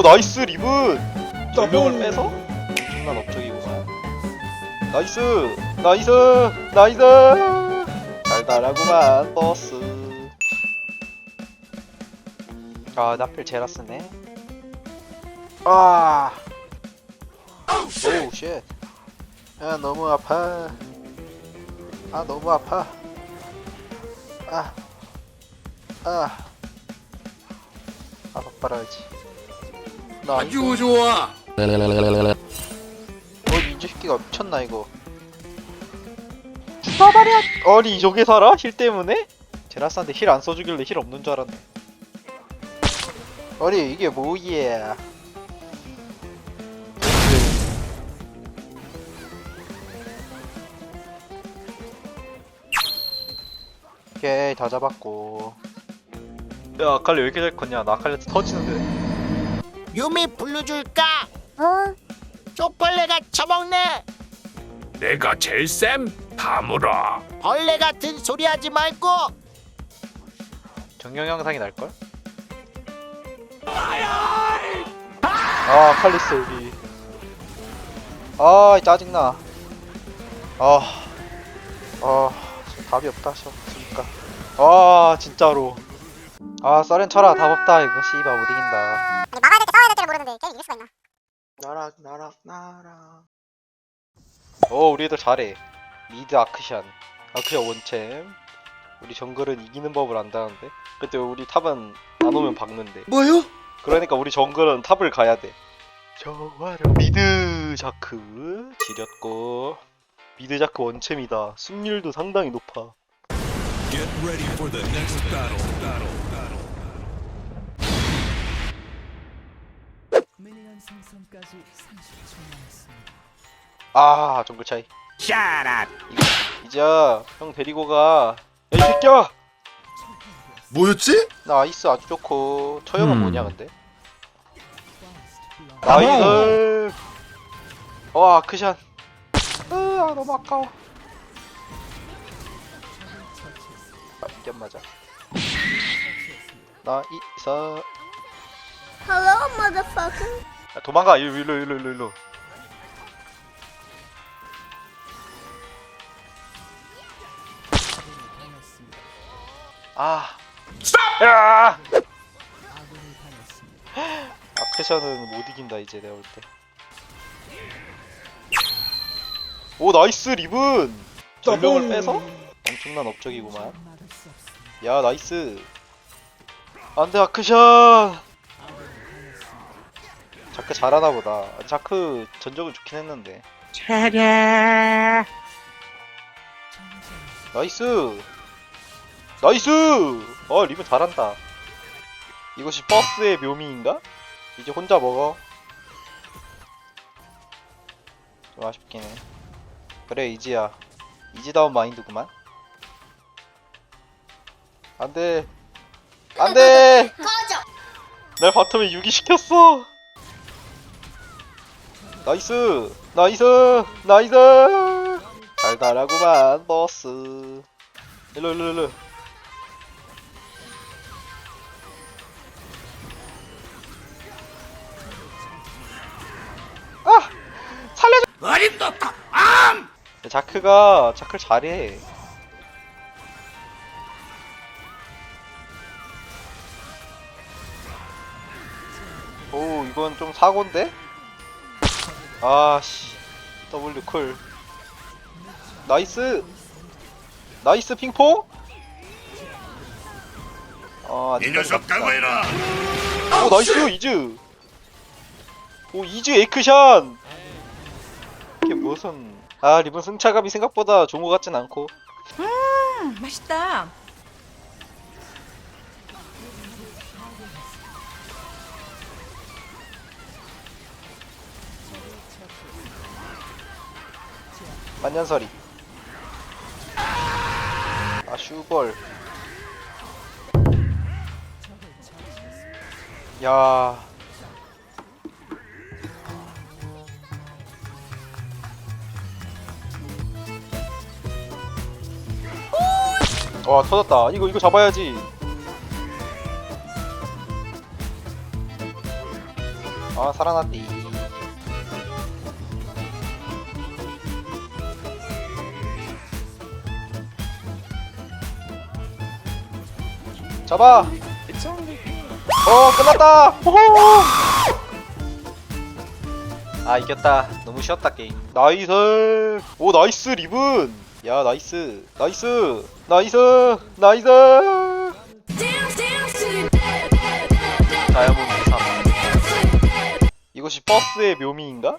오 나이스 리븐. 전명을 빼서? 엄청난 업적이구만 나이스 나이스 나이스. 달달하구만 버스. 아 나필 제라스네. 아. 오우 쉣 아, 너무 아파. 아, 너무 아파. 아, 아, 아, 박발아야지. 나아 주 좋아. 어, 민주 새끼가 미쳤나 이거. 죽어버려. 아니 저게 살아? 힐 때문에? 제라스한테 힐 안 써주길래 힐 없는 줄 알았네. 아니 이게 뭐야? 오케이 다 잡았고. 야 아칼리 왜 이렇게 잘 컸냐? 나 아칼리 터지는데. 유미 불러줄까? 어? 초콜릿가 처먹네. 내가 제일 쌤 다물어. 벌레 같은 소리 하지 말고. 정령 영상이 날 걸? 아 칼리스 여기 아 짜증나 아, 아 지금 답이 없다 싶으니까 아 진짜로 아 썰렌 쳐라 답 없다 이거 씨발 못 이긴다 모르는데 게임 이길 수가 있나? 나락 나락 나락. 어 우리 애들 잘해. 미드 아크샨 아크샨 원챔. 우리 정글은 이기는 법을 안다는데? 그때 우리 탑은 안 오면 박는데. 뭐요? 그러니까 우리 정글은 탑을 가야 돼. 좋아요 미드 자크 지렸고. 미드 자크 원챔이다. 승률도 상당히 높아. Get ready for the next battle. Battle. 생성까지 30초 남았습니다. 아 정글 차이 샤라. 이제 형 데리고 가야 이 새끼야 뭐였지? 나 아이스 아주 좋고 처형은 음. 뭐냐 근데. 나이스 와 아크샷 으아 너무 아까워 아 이게 안 맞아 나이스 Hello, motherfucker. 야, 도망가 일로 일로 일로 일로 일로. 아 야! 아군이 당했습니다. 아크샤는 못 이긴다 이제 내가 볼때 오 나이스 리븐 전력을 빼서 엄청난 업적이구만. 야 나이스 안돼 아크샷 자크 잘하나 보다. 자크 전적은 좋긴 했는데. 나이스! 나이스! 어 리븐 잘한다. 이것이 버스의 묘미인가? 이제 혼자 먹어. 좀 아쉽긴 해. 그래 이지야. 이지다운 마인드구만. 안돼. 안돼! 꺼져. 날 바텀에 유기시켰어 나이스 나이스 나이스 달달하구만 버스 일로 일로 일로 아 살려줘 어림도다. 암. 자크가 자크를 잘해 오 이건 좀 사고인데? 아씨 W 쿨. 나이스! 나이스 핑퐁! 아 이 녀석 각오해라. 오 나이스 이즈! 오 이즈 에크샷 이게 무슨 아 리본 승차감이 생각보다 좋은 것 같진 않고. 맛있다. 만년설이. 아 슈걸. 야. 와 터졌다. 이거 이거 잡아야지. 아 살아났디 잡아. 어 끝났다. 호호. 아 이겼다. 너무 쉬웠다 게임. 나이스. 오 나이스 리븐. 야 나이스. 나이스. 나이스. 나이스. 다이아몬드 3 이것이 버스의 묘미인가?